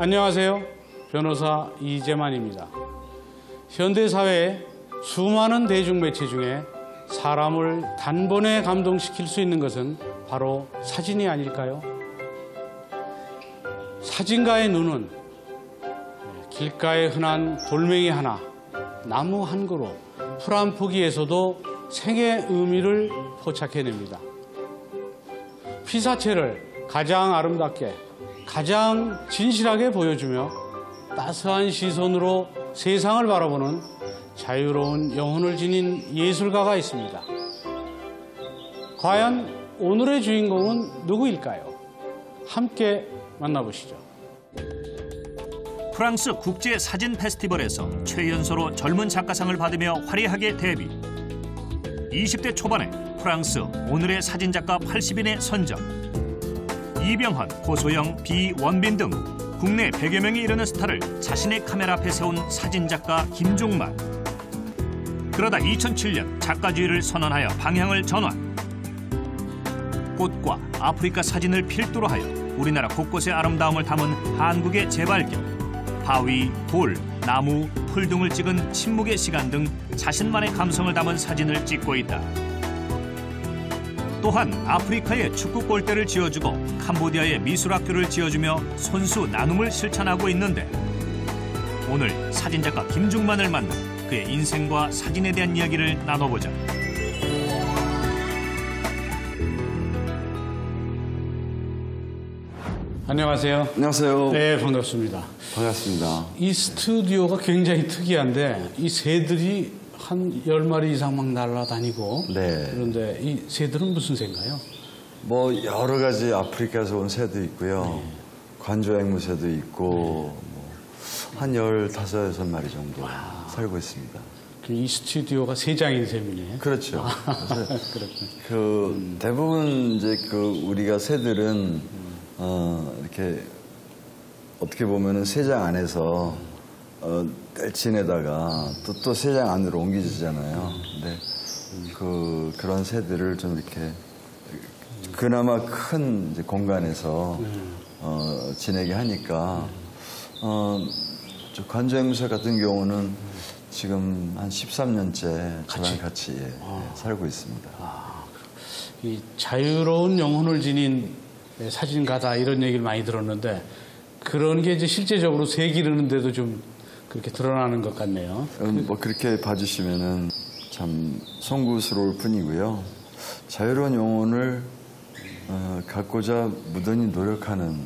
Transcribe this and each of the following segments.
안녕하세요. 변호사 이재만입니다. 현대사회의 수많은 대중매체 중에 사람을 단번에 감동시킬 수 있는 것은 바로 사진이 아닐까요? 사진가의 눈은 길가에 흔한 돌멩이 하나, 나무 한 그루, 풀 한 포기에서도 생의 의미를 포착해냅니다. 피사체를 가장 아름답게, 가장 진실하게 보여주며 따스한 시선으로 세상을 바라보는 자유로운 영혼을 지닌 예술가가 있습니다. 과연 오늘의 주인공은 누구일까요? 함께 만나보시죠. 프랑스 국제 사진 페스티벌에서 최연소로 젊은 작가상을 받으며 화려하게 데뷔. 20대 초반에 프랑스 오늘의 사진작가 80인에 선정. 이병헌, 고소영, 비원빈 등 국내 100여 명이 이르는 스타를 자신의 카메라 앞에 세운 사진작가 김종만. 그러다 2007년 작가주의를 선언하여 방향을 전환. 꽃과 아프리카 사진을 필두로 하여 우리나라 곳곳의 아름다움을 담은 한국의 재발견. 바위, 돌, 나무, 풀 등을 찍은 침묵의 시간 등 자신만의 감성을 담은 사진을 찍고 있다. 또한 아프리카에 축구 골대를 지어주고 캄보디아에 미술학교를 지어주며 손수 나눔을 실천하고 있는데 오늘 사진작가 김중만을 만나 그의 인생과 사진에 대한 이야기를 나눠보자. 안녕하세요. 안녕하세요. 네, 반갑습니다. 반갑습니다. 이 스튜디오가 굉장히 특이한데 이 새들이 한 열마리 이상 막 날아다니고 네. 그런데 이 새들은 무슨 새인가요? 뭐 여러 가지 아프리카에서 온 새도 있고요. 관조 앵무새도 있고 뭐한 열다섯 여섯 마리 정도 살고 있습니다. 그이 스튜디오가 세 장인 셈이네. 그렇죠. 그렇군요. 그 대부분 이제 그 우리가 새들은 어 이렇게 어떻게 보면은 새장 안에서 어 뗄친에다가 또 또 새장 안으로 옮겨지잖아요. 근데 그 그런 새들을 좀 이렇게 그나마 큰 공간에서 어 지내게 하니까 어저 관조앵무새 같은 경우는 지금 한 13년째 저랑 같이 예, 예, 살고 있습니다. 이 자유로운 영혼을 지닌 사진가다 이런 얘기를 많이 들었는데 그런 게 이제 실제적으로 새 기르는데도 좀 그렇게 드러나는 것 같네요. 음, 뭐 그렇게 봐주시면은 참 송구스러울 뿐이고요. 자유로운 영혼을 어, 갖고자 무던히 노력하는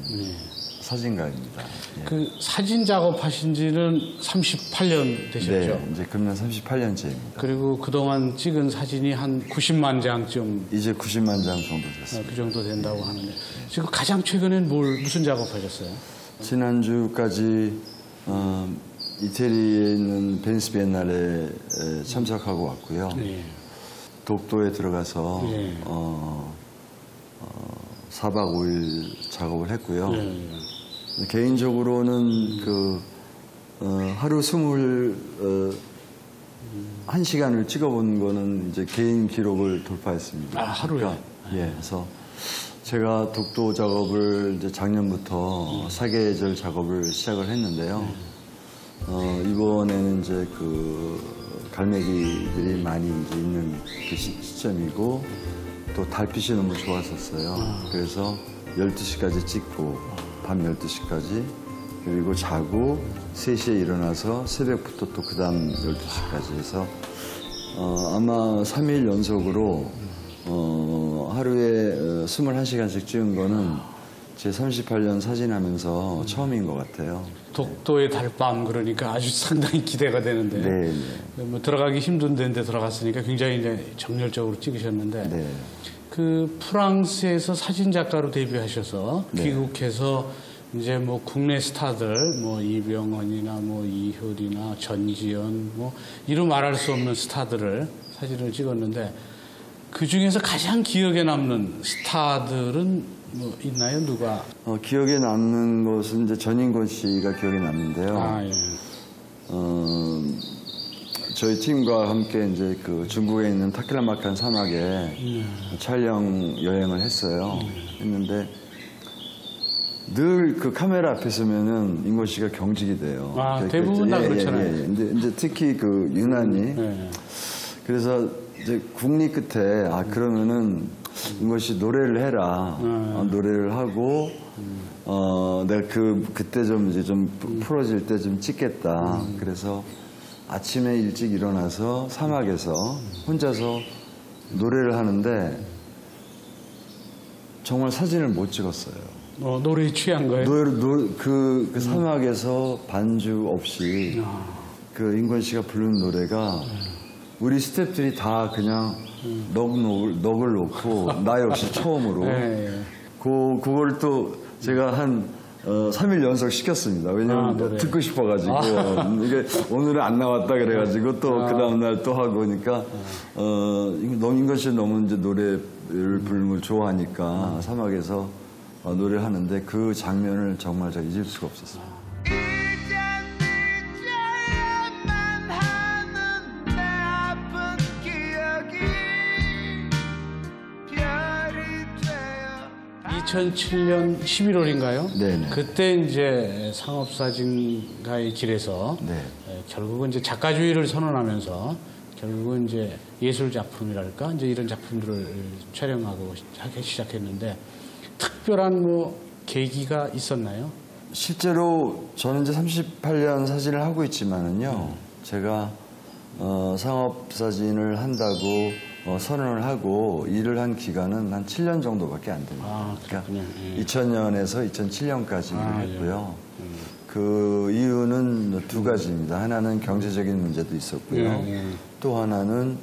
사진가입니다. 예. 그 사진 작업하신 지는 38년 되셨죠? 네, 이제 금년 38년째입니다. 그리고 그동안 찍은 사진이 한 90만 장쯤 이제 90만 장 정도 됐습니다. 어, 그 정도 된다고 하는데 지금 가장 최근엔 뭘 무슨 작업하셨어요? 지난주까지 어, 이태리에 있는 베니스 비엔날에 에, 참석하고 왔고요. 네. 독도에 들어가서 네. 어, 어, 4박 5일 작업을 했고요. 네. 개인적으로는 그 어, 하루 스물 어, 한 시간을 찍어본 거는 이제 개인 기록을 돌파했습니다. 아, 하루에? 그러니까, 예, 그래서 제가 독도 작업을 이제 작년부터 사계절 작업을 시작을 했는데요. 어, 이번에는 이제 그 갈매기들이 많이 이제 있는 그 시, 시점이고 또 달빛이 너무 좋았었어요. 그래서 12시까지 찍고 밤 12시까지 그리고 자고 3시에 일어나서 새벽부터 또 그 다음 12시까지 해서 어, 아마 3일 연속으로 어, 하루에 어, 21시간씩 찍은 거는 제 38년 사진하면서 처음인 것 같아요. 독도의 달밤 그러니까 아주 상당히 기대가 되는데 네, 뭐 들어가기 힘든 데인데 들어갔으니까 굉장히 이제 정열적으로 찍으셨는데 네. 그 프랑스에서 사진 작가로 데뷔하셔서 네. 귀국해서 이제 뭐 국내 스타들 뭐 이병헌이나 뭐 이효리나 전지현 뭐 이루 말할 수 없는 스타들을 사진을 찍었는데 그 중에서 가장 기억에 남는 스타들은 뭐 있나요? 누가? 어, 기억에 남는 것은 이제 전인권 씨가 기억에 남는데요. 아 예. 어, 저희 팀과 함께 이제 그 중국에 있는 타킬라마칸 사막에 촬영 여행을 했어요. 했는데 늘 그 카메라 앞에 서면은 인권 씨가 경직이 돼요. 아, 그- 대부분 그- 다 예, 예, 그렇잖아요. 예, 예. 근데 이제 특히 그 유난히 네. 그래서 이제 국리 끝에 아 그러면은 씨 노래를 해라. 음. 어, 노래를 하고 어 내가 그 그때 좀 이제 좀 푸- 풀어질 때 좀 찍겠다. 음. 그래서 아침에 일찍 일어나서 사막에서 혼자서 노래를 하는데 정말 사진을 못 찍었어요. 어, 노래에 취한 거예요? 노래 그, 그 사막에서 반주 없이 아. 그 인권 씨가 부르는 노래가 우리 스태프들이 다 그냥 넋, 넋을, 넋을 놓고 나 역시 처음으로 네, 예. 그, 그걸 또 제가 한 어, 3일 연속 시켰습니다. 왜냐면 아, 노래. 듣고 싶어가지고. 이게 오늘은 안 나왔다 그래가지고 또 아. 그 다음날 또 하고 그러니까, 어, 인건 씨 너무 이제 노래를 부르는 걸 좋아하니까 사막에서 어, 노래를 하는데 그 장면을 정말 제가 잊을 수가 없었어요. 2007년 11월인가요? 네네. 그때 이제 상업사진가의 길에서 네. 에, 결국은 이제 작가주의를 선언하면서 결국은 이제 예술 작품이랄까 이제 이런 작품들을 촬영하고 하기 시작했는데 특별한 뭐 계기가 있었나요? 실제로 저는 이제 38년 사진을 하고 있지만은요, 제가 어, 상업 사진을 한다고 어, 선언을 하고 일을 한 기간은 한 7년 정도밖에 안 됩니다. 아, 그렇군요. 예. 2000년에서 2007년까지 아, 예. 했고요. 그 이유는 두 가지입니다. 하나는 경제적인 문제도 있었고요. 예, 예. 또 하나는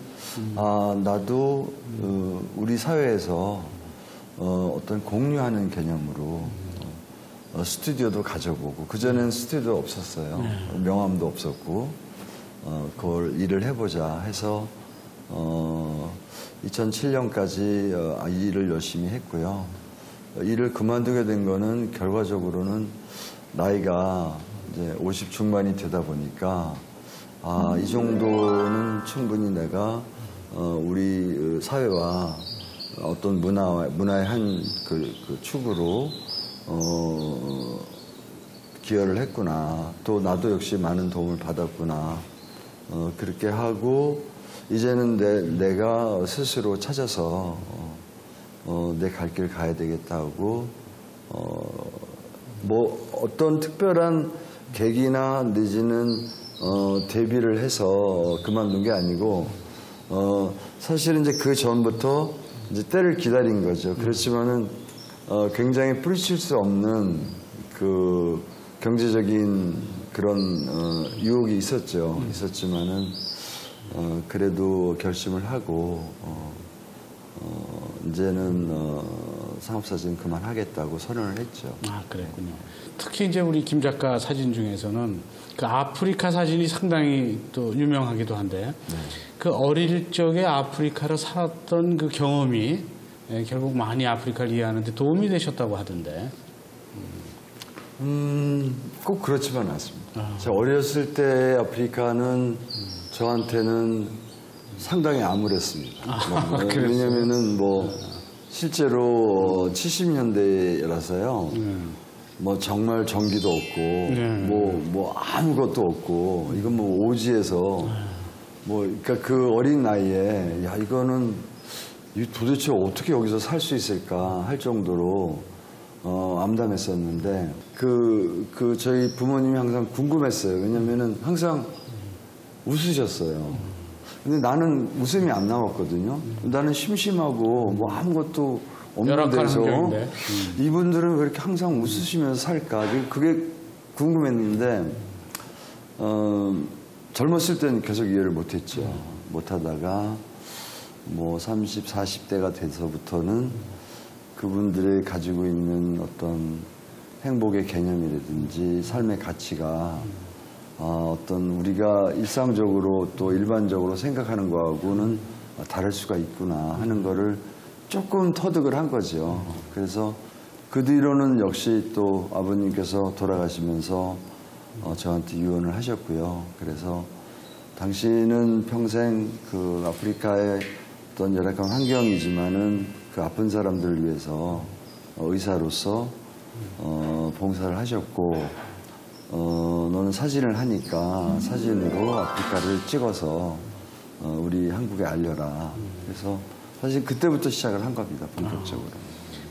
아 나도 어, 우리 사회에서 어, 어떤 공유하는 개념으로 어, 스튜디오도 가져보고 그 전에는 스튜디오 없었어요. 명함도 없었고 어, 그걸 일을 해보자 해서 어, 2007년까지 어, 이 일을 열심히 했고요. 어, 일을 그만두게 된 거는 결과적으로는 나이가 이제 50 중반이 되다 보니까 아, 이 정도는 충분히 내가 어, 우리 어, 사회와 어떤 문화 문화의 한그 축으로 어, 기여를 했구나. 또 나도 역시 많은 도움을 받았구나. 어, 그렇게 하고 이제는 내, 내가 스스로 찾아서 어, 어, 내갈 길 가야 되겠다 하고 어, 뭐 어떤 특별한 계기나 내지는 어, 데뷔를 해서 그만둔 게 아니고 어, 사실은 이제 그 전부터 이제 때를 기다린 거죠. 그렇지만은 어, 굉장히 뿌리칠 수 없는 그 경제적인 그런 어, 유혹이 있었죠. 있었지만은 어, 그래도 결심을 하고 어, 어, 이제는 어, 상업사진 그만하겠다고 선언을 했죠. 아, 그랬군요. 특히 이제 우리 김 작가 사진 중에서는 그 아프리카 사진이 상당히 또 유명하기도 한데 그 어릴 적에 아프리카로 살았던 그 경험이 예, 결국 많이 아프리카를 이해하는데 도움이 되셨다고 하던데. 음, 꼭 그렇지만 않습니다. 제가 어렸을 때 아프리카는 저한테는 상당히 암울했습니다. 뭐, 왜냐면은 뭐 실제로 70년대라서요. 뭐 정말 전기도 없고 네. 뭐, 뭐 아무것도 없고 이건 뭐 오지에서 뭐 그러니까 그 어린 나이에 야 이거는 이 도대체 어떻게 여기서 살 수 있을까 할 정도로 어, 암담했었는데 그, 그 저희 부모님이 항상 궁금했어요. 왜냐면은 항상 웃으셨어요. 근데 나는 웃음이 안 나왔거든요. 나는 심심하고 뭐 아무것도 없는 데서 환경인데. 이분들은 왜 이렇게 항상 웃으시면서 살까? 그게 궁금했는데 어, 젊었을 때는 계속 이해를 못했죠. 못하다가 뭐 30, 40대가 돼서부터는 그분들이 가지고 있는 어떤 행복의 개념이라든지 삶의 가치가 아, 어떤 우리가 일상적으로 또 일반적으로 생각하는 거하고는 다를 수가 있구나 하는 거를 조금 터득을 한 거죠. 그래서 그 뒤로는 역시 또 아버님께서 돌아가시면서 어, 저한테 유언을 하셨고요. 그래서 당신은 평생 그 아프리카의 어떤 열악한 환경이지만은 그 아픈 사람들을 위해서 어, 의사로서 어, 봉사를 하셨고 어, 너는 사진을 하니까 사진으로 아프리카를 찍어서 어, 우리 한국에 알려라. 그래서 사실 그때부터 시작을 한 겁니다 본격적으로.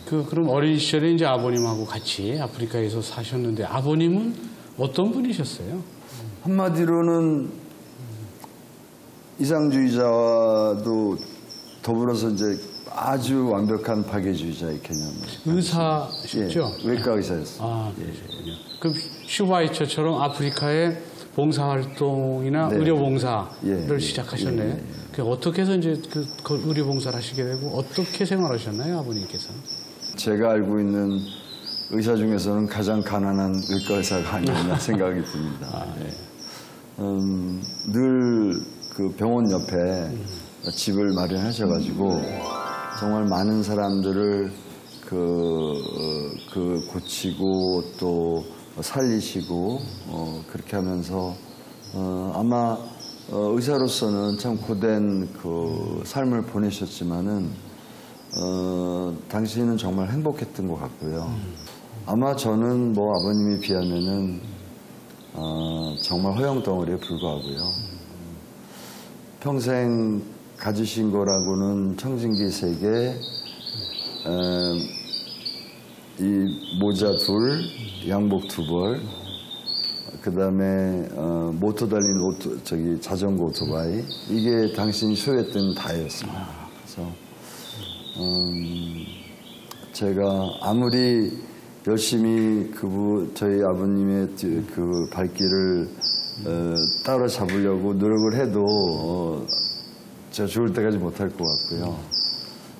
그 그럼 어린 시절에 이제 아버님하고 같이 아프리카에서 사셨는데 아버님은 어떤 분이셨어요? 한마디로는 이상주의자와도 더불어서 이제 아주 완벽한 파괴주의자의 개념을. 의사셨죠? 예, 외과 의사였어요. 아, 그러시군요. 그럼 슈바이처처럼 아프리카에 봉사활동이나 네. 의료봉사를 예, 예, 시작하셨네요. 예, 예, 예. 그 어떻게 해서 이제 그, 그 의료봉사를 하시게 되고 어떻게 생활하셨나요, 아버님께서? 제가 알고 있는 의사 중에서는 가장 가난한 외과 의사가 아니었나 생각이 듭니다. 예. 음, 늘 그 병원 옆에 집을 마련하셔가지고 정말 많은 사람들을 그, 어, 그 고치고 또 살리시고 어, 그렇게 하면서 어, 아마 어, 의사로서는 참 고된 그 삶을 보내셨지만은 어, 당신은 정말 행복했던 것 같고요. 아마 저는 뭐 아버님에 비하면은 어, 정말 허영덩어리에 불과하고요. 평생 가지신 거라고는 청진기 세 개, 에, 이 모자 둘, 양복 두 벌, 그 다음에 어, 모터 달린 오토, 저기 자전거 오토바이 이게 당신이 소유했던 다였습니다. 그래서 음, 제가 아무리 열심히 그부 저희 아버님의 뒤- 그 발길을 어, 따라잡으려고 노력을 해도 어, 제가 죽을 때까지 못할 것 같고요.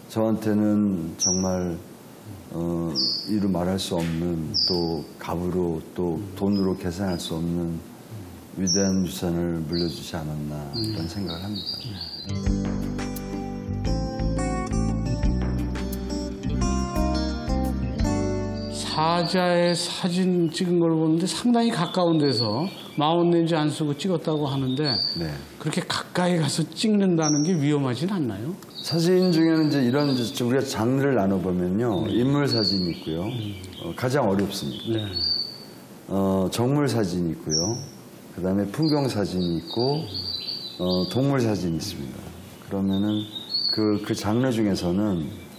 저한테는 정말 어, 이루 말할 수 없는 또 값으로 또 돈으로 계산할 수 없는 위대한 유산을 물려주지 않았나 이런 생각을 합니다. 사자의 사진 찍은 걸 보는데 상당히 가까운 데서 마운 렌즈 안 쓰고 찍었다고 하는데 네. 그렇게 가까이 가서 찍는다는 게 위험하진 않나요? 사진 중에는 이제 이런 이제 우리가 장르를 나눠 보면요 인물 사진이 있고요 어, 가장 어렵습니다. 네. 어, 정물 사진이 있고요 그 다음에 풍경 사진이 있고 어, 동물 사진이 있습니다. 그러면은 그, 그 장르 중에서는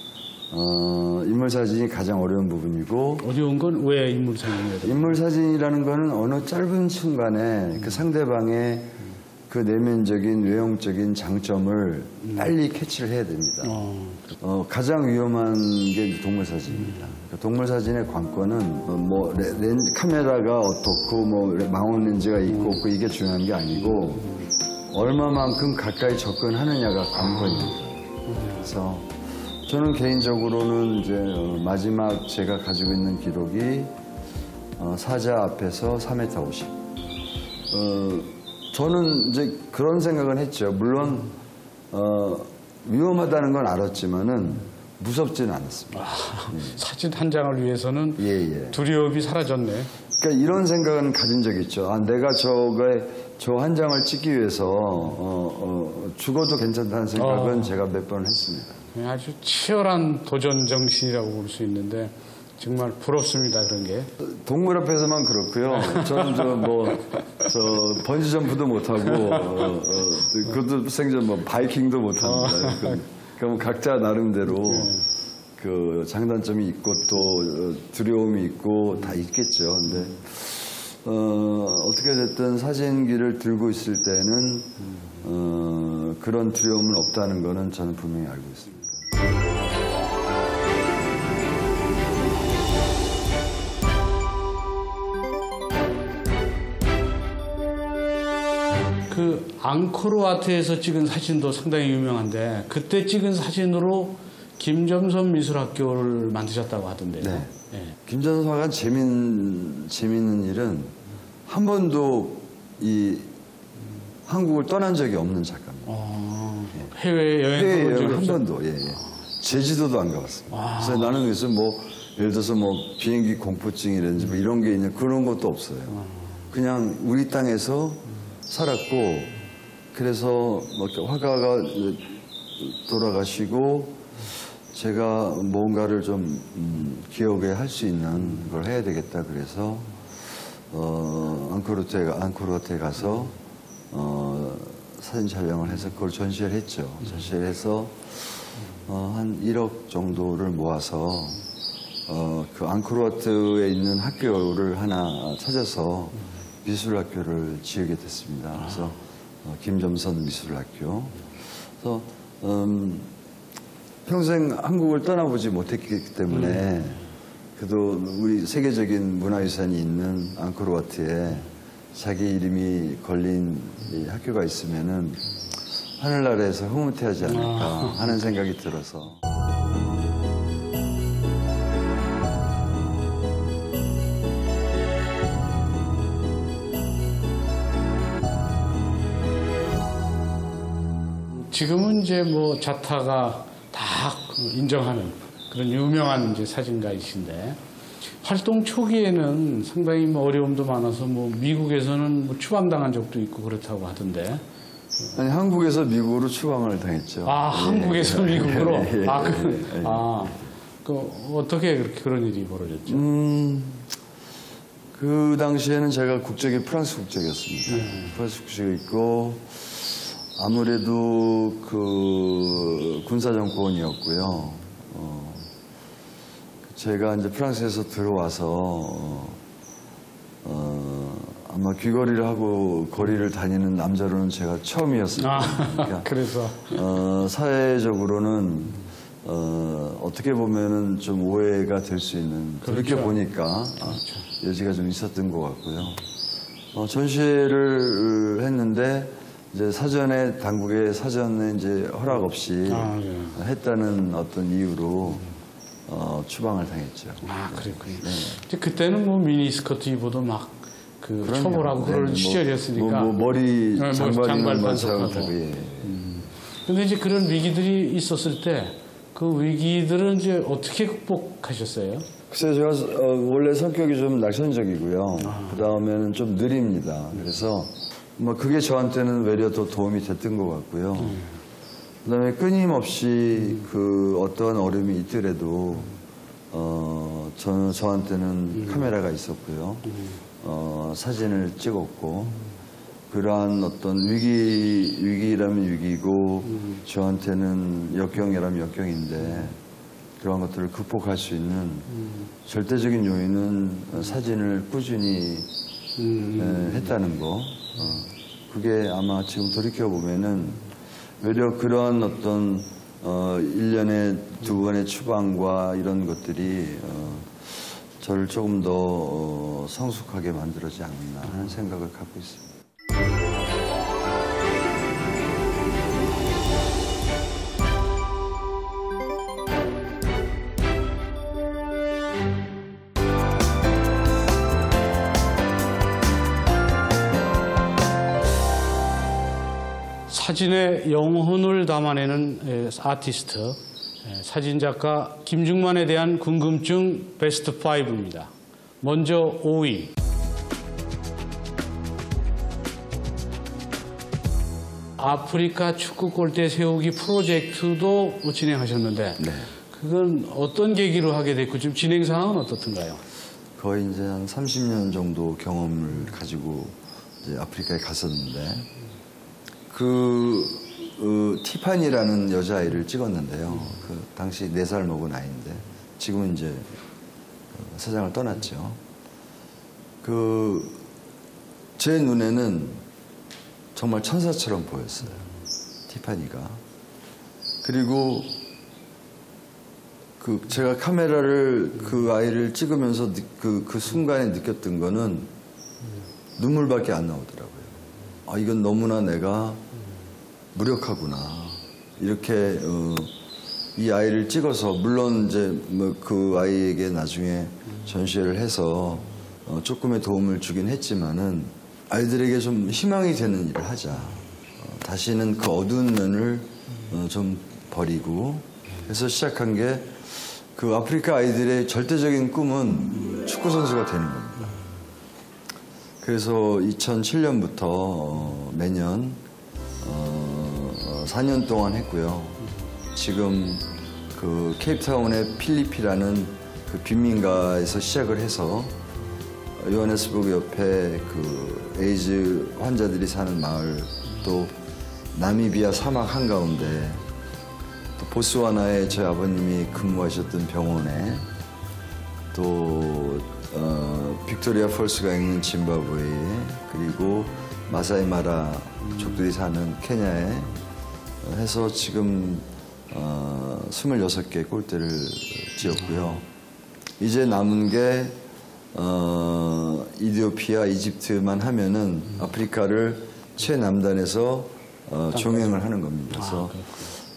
어, 인물 사진이 가장 어려운 부분이고 어려운 건 왜 인물 사진이에요? 인물 사진이라는 거는 어느 짧은 순간에 그 상대방의 그 내면적인 외형적인 장점을 빨리 캐치를 해야 됩니다. 어, 어, 가장 위험한 게 동물 사진입니다. 그 동물 사진의 관건은 어, 뭐 레- 렌즈 카메라가 어떻고 뭐 레- 망원 렌즈가 있고 없고 이게 중요한 게 아니고 얼마만큼 가까이 접근하느냐가 관건입니다. 그래서 저는 개인적으로는 이제 어, 마지막 제가 가지고 있는 기록이 어, 사자 앞에서 3m 50. 어, 저는 이제 그런 생각은 했죠. 물론 어, 위험하다는 건 알았지만은 무섭지는 않았습니다. 사진 한 장을 위해서는 예, 예. 두려움이 사라졌네. 그러니까 이런 생각은 가진 적이 있죠. 아, 내가 저거에 저 한 장을 찍기 위해서 어, 어, 죽어도 괜찮다는 생각은 어. 제가 몇 번 했습니다. 네, 아주 치열한 도전 정신이라고 볼 수 있는데 정말 부럽습니다 그런 게. 동물 앞에서만 그렇고요. 저는 저뭐저 번지 점프도 못 하고 어, 어, 그것도 생전 뭐 바이킹도 못 합니다. 그, 그럼 각자 나름대로 그 장단점이 있고 또 어, 두려움이 있고 다 있겠죠. 근데 어, 어떻게 됐든 사진기를 들고 있을 때는 어, 그런 두려움은 없다는 거는 저는 분명히 알고 있습니다. 그 앙코르 와트에서 찍은 사진도 상당히 유명한데 그때 찍은 사진으로 김점선 미술학교를 만드셨다고 하던데요. 네. 예. 김전선 화가 재밌는, 재밌는 일은 한 번도 이 한국을 떠난 적이 없는 작가입니다. 어, 해외 여행 해외 여행 한? 번도, 예, 예. 제주도도 안 가봤습니다. 그래서 나는 그래서 뭐, 예를 들어서 뭐, 비행기 공포증이라든지 뭐 이런 게 있냐, 그런 것도 없어요. 그냥 우리 땅에서 살았고, 그래서 뭐 화가가 돌아가시고, 제가 뭔가를 좀 음, 기억에 할 수 있는 걸 해야 되겠다 그래서 어, 앙코르트에, 가- 앙코르트에 가서 어, 사진 촬영을 해서 그걸 전시를 했죠. 전시를 해서 어, 한 1억 정도를 모아서 어, 그 앙코르와트에 있는 학교를 하나 찾아서 미술학교를 지으게 됐습니다. 그래서 어, 김점선 미술학교. 그래서 음, 평생 한국을 떠나보지 못했기 때문에 그래도 우리 세계적인 문화유산이 있는 앙코르와트에 자기 이름이 걸린 이 학교가 있으면은 하늘나라에서 흐뭇해하지 않을까 하는 생각이 들어서. 지금은 이제 뭐 자타가 다 인정하는 그런 유명한 이제 사진가이신데 활동 초기에는 상당히 뭐 어려움도 많아서 뭐 미국에서는 뭐 추방당한 적도 있고 그렇다고 하던데 아니 한국에서 미국으로 추방을 당했죠. 아 예, 한국에서 예, 미국으로 예, 예, 아, 예, 그, 예. 아, 그 어떻게 그렇게 그런 일이 벌어졌죠? 음, 그 당시에는 제가 국적이 프랑스 국적이었습니다. 프랑스 국적이었고 아무래도 그 군사 정권이었고요. 어, 제가 이제 프랑스에서 들어와서 어, 어, 아마 귀걸이를 하고 거리를 다니는 남자로는 제가 처음이었을 아. 그러니까 그래서 어, 사회적으로는 어, 어떻게 보면은 좀 오해가 될 수 있는 그렇게 그렇죠. 보니까 아, 여지가 좀 있었던 것 같고요. 어, 전시회를 했는데 이제 사전에 당국의 사전에 이제 허락 없이 아, 예. 했다는 어떤 이유로 어, 추방을 당했죠. 아 그랬군요. 이제 그때는 뭐 미니스커트 입어도 막그 그럼요. 처벌하고 네, 그런 뭐, 시절이었으니까. 뭐, 뭐 머리 네, 뭐 장발 장발이면 반석하고. 반석하고 예. 근데 이제 그런 위기들이 있었을 때 그 위기들은 이제 어떻게 극복하셨어요? 글쎄요, 제가 어, 원래 성격이 좀 낙천적이고요. 그 다음에는 좀 느립니다. 그래서 뭐 그게 저한테는 외려 더 도움이 됐던 것 같고요. 그 다음에 끊임없이 그 어떠한 어려움이 있더라도 어, 저는 저한테는 카메라가 있었고요. 어, 사진을 찍었고 그러한 어떤 위기 위기라면 위기고 저한테는 역경이라면 역경인데 그러한 것들을 극복할 수 있는 절대적인 요인은 사진을 꾸준히 에, 했다는 거. 어, 그게 아마 지금 돌이켜 보면은 외려 그러한 어떤 어, 1년에 두 번의 추방과 이런 것들이 어, 저를 조금 더 어, 성숙하게 만들어지 않았나 하는 생각을 갖고 있습니다. 사진의 영혼을 담아내는 에, 아티스트, 에, 사진작가 김중만에 대한 궁금증 베스트 5입니다. 먼저 5위. 아프리카 축구 골대 세우기 프로젝트도 진행하셨는데 그건 어떤 계기로 하게 됐고 지금 진행 상황은 어떻던가요? 거의 이제 한 30년 정도 경험을 가지고 이제 아프리카에 갔었는데 그 어, 티파니라는 여자아이를 찍었는데요. 그 당시 4살 먹은 아이인데 지금은 이제 어, 세상을 떠났죠. 그 제 눈에는 정말 천사처럼 보였어요. 티파니가. 그리고 그 제가 카메라를 그 아이를 찍으면서 느- 그, 그 순간에 느꼈던 거는 눈물밖에 안 나오더라고요. 아, 이건 너무나 내가 무력하구나. 이렇게, 어, 이 아이를 찍어서, 물론 이제 뭐 그 아이에게 나중에 전시회를 해서 어, 조금의 도움을 주긴 했지만은 아이들에게 좀 희망이 되는 일을 하자. 어, 다시는 그 어두운 면을 어, 좀 버리고 해서 시작한 게 그 아프리카 아이들의 절대적인 꿈은 축구 선수가 되는 겁니다. 그래서 2007년부터 어, 매년 어, 4년 동안 했고요. 지금 그 케이프타운의 필리피라는 그 빈민가에서 시작을 해서 요하네스부르크 옆에 그 에이즈 환자들이 사는 마을 또 나미비아 사막 한가운데 또 보스와나에 저희 아버님이 근무하셨던 병원에 또 어, 빅토리아 폴스가 있는 짐바브웨에 그리고 마사이 마라 족들이 사는 케냐에 해서 지금 어, 26개 골대를 지었고요. 이제 남은 게 어, 이디오피아, 이집트만 하면은 아프리카를 최남단에서 어, 종행을 하는 겁니다. 그래서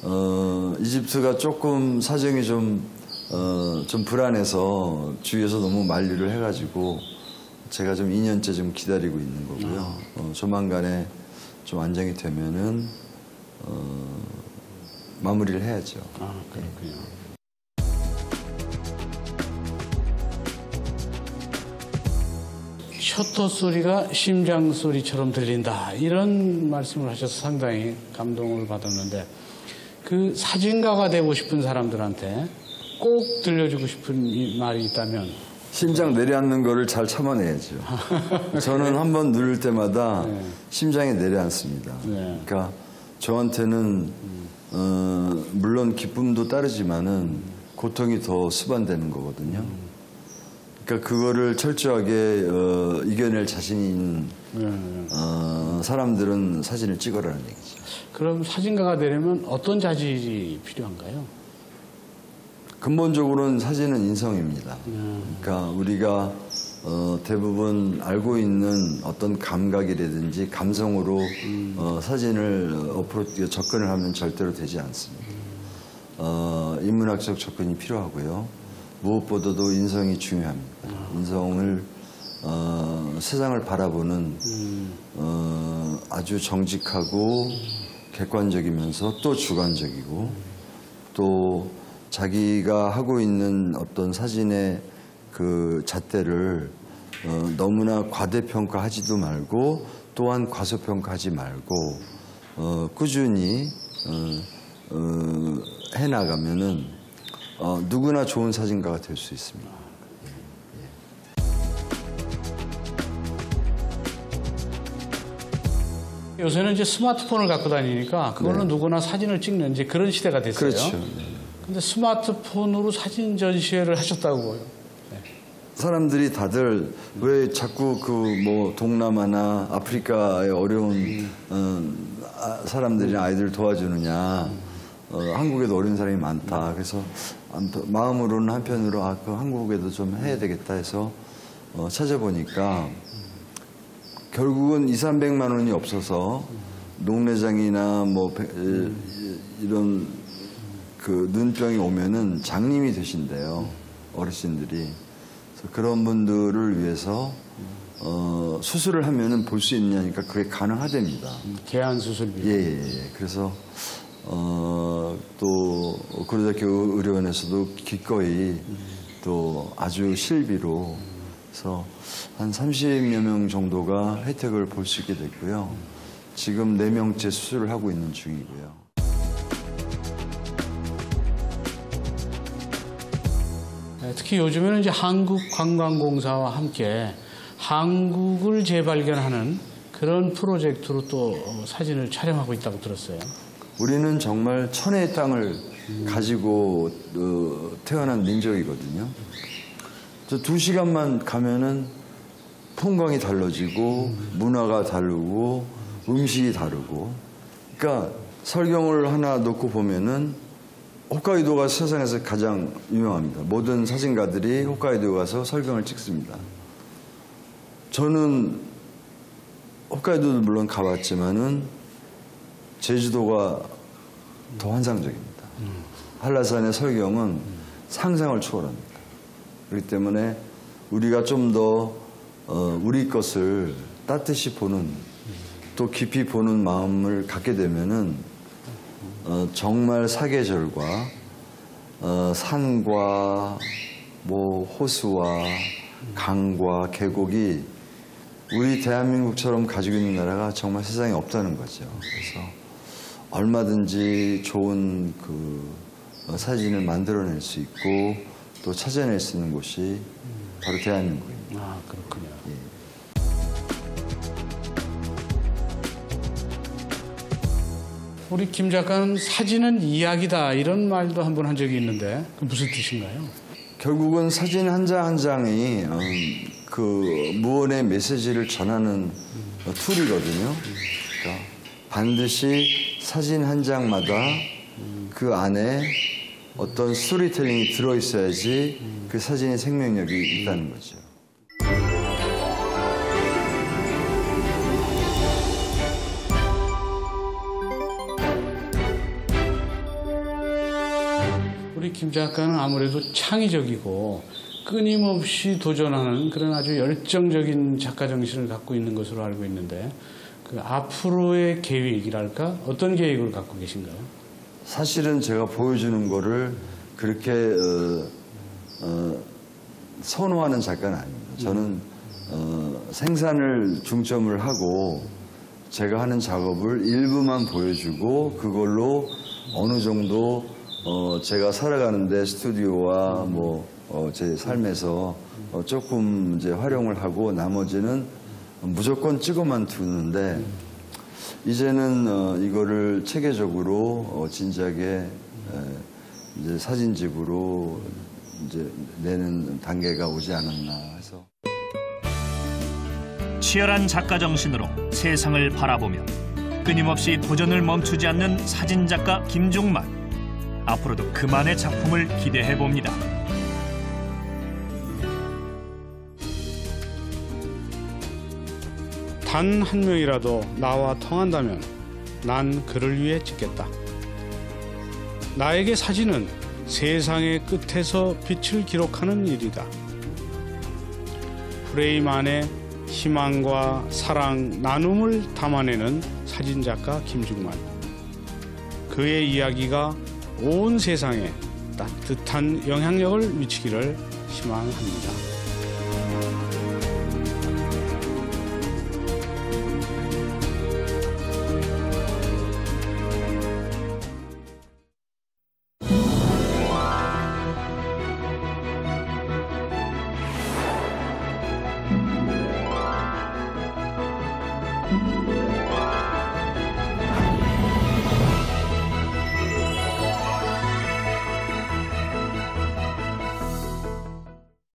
어, 이집트가 조금 사정이 좀, 어, 좀 불안해서 주위에서 너무 만류를 해가지고 제가 좀 2년째 좀 기다리고 있는 거고요. 어, 조만간에 좀 안정이 되면은 어, 마무리를 해야죠. 아, 그렇군요. 셔터 소리가 심장 소리처럼 들린다. 이런 말씀을 하셔서 상당히 감동을 받았는데 그 사진가가 되고 싶은 사람들한테 꼭 들려주고 싶은 이 말이 있다면 심장 내려앉는 거를 잘 참아내야죠. 저는 한 번 누를 때마다 심장이 내려앉습니다. 네. 그러니까 저한테는 어, 물론 기쁨도 따르지만은 고통이 더 수반되는 거거든요. 그러니까 그거를 철저하게 어, 이겨낼 자신이 있는 네, 네. 어, 사람들은 사진을 찍어라는 얘기죠. 그럼 사진가가 되려면 어떤 자질이 필요한가요? 근본적으로는 사진은 인성입니다. 그러니까 우리가 어, 대부분 알고 있는 어떤 감각이라든지 감성으로 어, 사진을 어프로 접근을 하면 절대로 되지 않습니다. 어, 인문학적 접근이 필요하고요. 무엇보다도 인성이 중요합니다. 인성을 어, 세상을 바라보는 어, 아주 정직하고 객관적이면서 또 주관적이고 또 자기가 하고 있는 어떤 사진의 그 잣대를 어, 너무나 과대평가하지도 말고 또한 과소평가하지 말고 어, 꾸준히 어, 어, 해나가면은 어, 누구나 좋은 사진가가 될 수 있습니다. 요새는 이제 스마트폰을 갖고 다니니까 그걸로 누구나 사진을 찍는 이제 그런 시대가 됐어요. 네. 그렇죠. 네. 근데 스마트폰으로 사진 전시회를 하셨다고요. 사람들이 다들 왜 자꾸 그 뭐 동남아나 아프리카의 어려운 어, 아, 사람들이나 아이들 도와주느냐. 어, 한국에도 어려운 사람이 많다. 그래서 안- 마음으로는 한편으로 아, 그 한국에도 좀 해야 되겠다 해서 어, 찾아보니까 결국은 2, 300만 원이 없어서 농내장이나 뭐 배- 에, 이런 그 눈병이 오면은 장님이 되신대요. 어르신들이. 그런 분들을 위해서 어, 수술을 하면은 볼 수 있냐니까 그게 가능하답니다. 개안 수술비. 예, 예, 예. 그래서 어, 또 고려대학교 의료원에서도 기꺼이 또 아주 실비로 그래서 한 30여 명 정도가 혜택을 볼 수 있게 됐고요. 지금 4명째 수술을 하고 있는 중이고요. 특히 요즘에는 이제 한국관광공사와 함께 한국을 재발견하는 그런 프로젝트로 또 어, 사진을 촬영하고 있다고 들었어요. 우리는 정말 천혜의 땅을 가지고 어, 태어난 민족이거든요. 저 두 시간만 가면은 풍광이 달라지고 문화가 다르고 음식이 다르고 그러니까 설경을 하나 놓고 보면은 홋카이도가 세상에서 가장 유명합니다. 모든 사진가들이 홋카이도 가서 설경을 찍습니다. 저는 홋카이도도 물론 가봤지만은 제주도가 더 환상적입니다. 한라산의 설경은 상상을 초월합니다. 그렇기 때문에 우리가 좀더 어, 우리 것을 따뜻이 보는 또 깊이 보는 마음을 갖게 되면은 어, 정말 사계절과 어, 산과 뭐 호수와 강과 계곡이 우리 대한민국처럼 가지고 있는 나라가 정말 세상에 없다는 거죠. 그래서 얼마든지 좋은 그 어, 사진을 만들어낼 수 있고 또 찾아낼 수 있는 곳이 바로 대한민국입니다. 아 그렇군요. 우리 김 작가는 사진은 이야기다 이런 말도 한번한 적이 있는데 그 무슨 뜻인가요? 결국은 사진 한 장한 장이 어, 그 무언의 메시지를 전하는 어, 툴이거든요. 그러니까 반드시 사진 한 장마다 그 안에 어떤 스토리텔링이 들어 있어야지 그 사진의 생명력이 있다는 거죠. 김 작가는 아무래도 창의적이고 끊임없이 도전하는 그런 아주 열정적인 작가 정신을 갖고 있는 것으로 알고 있는데 그 앞으로의 계획이랄까 어떤 계획을 갖고 계신가요? 사실은 제가 보여주는 거를 그렇게 어, 어, 선호하는 작가는 아닙니다. 저는 어, 생산을 중점을 하고 제가 하는 작업을 일부만 보여주고 그걸로 어느 정도 어, 제가 살아가는데 스튜디오와 뭐제 삶에서 어, 조금 이제 활용을 하고 나머지는 무조건 찍어만 두는데 이제는 어, 이거를 체계적으로 어, 진지하게 에, 이제 사진집으로 이제 내는 단계가 오지 않았나 해서. 치열한 작가 정신으로 세상을 바라보며 끊임없이 도전을 멈추지 않는 사진 작가 김종만. 앞으로도 그만의 작품을 기대해 봅니다. 단 한 명이라도 나와 통한다면 난 그를 위해 찍겠다. 나에게 사진은 세상의 끝에서 빛을 기록하는 일이다. 프레임 안에 희망과 사랑, 나눔을 담아내는 사진작가 김중만. 그의 이야기가 온 세상에 따뜻한 영향력을 미치기를 희망합니다.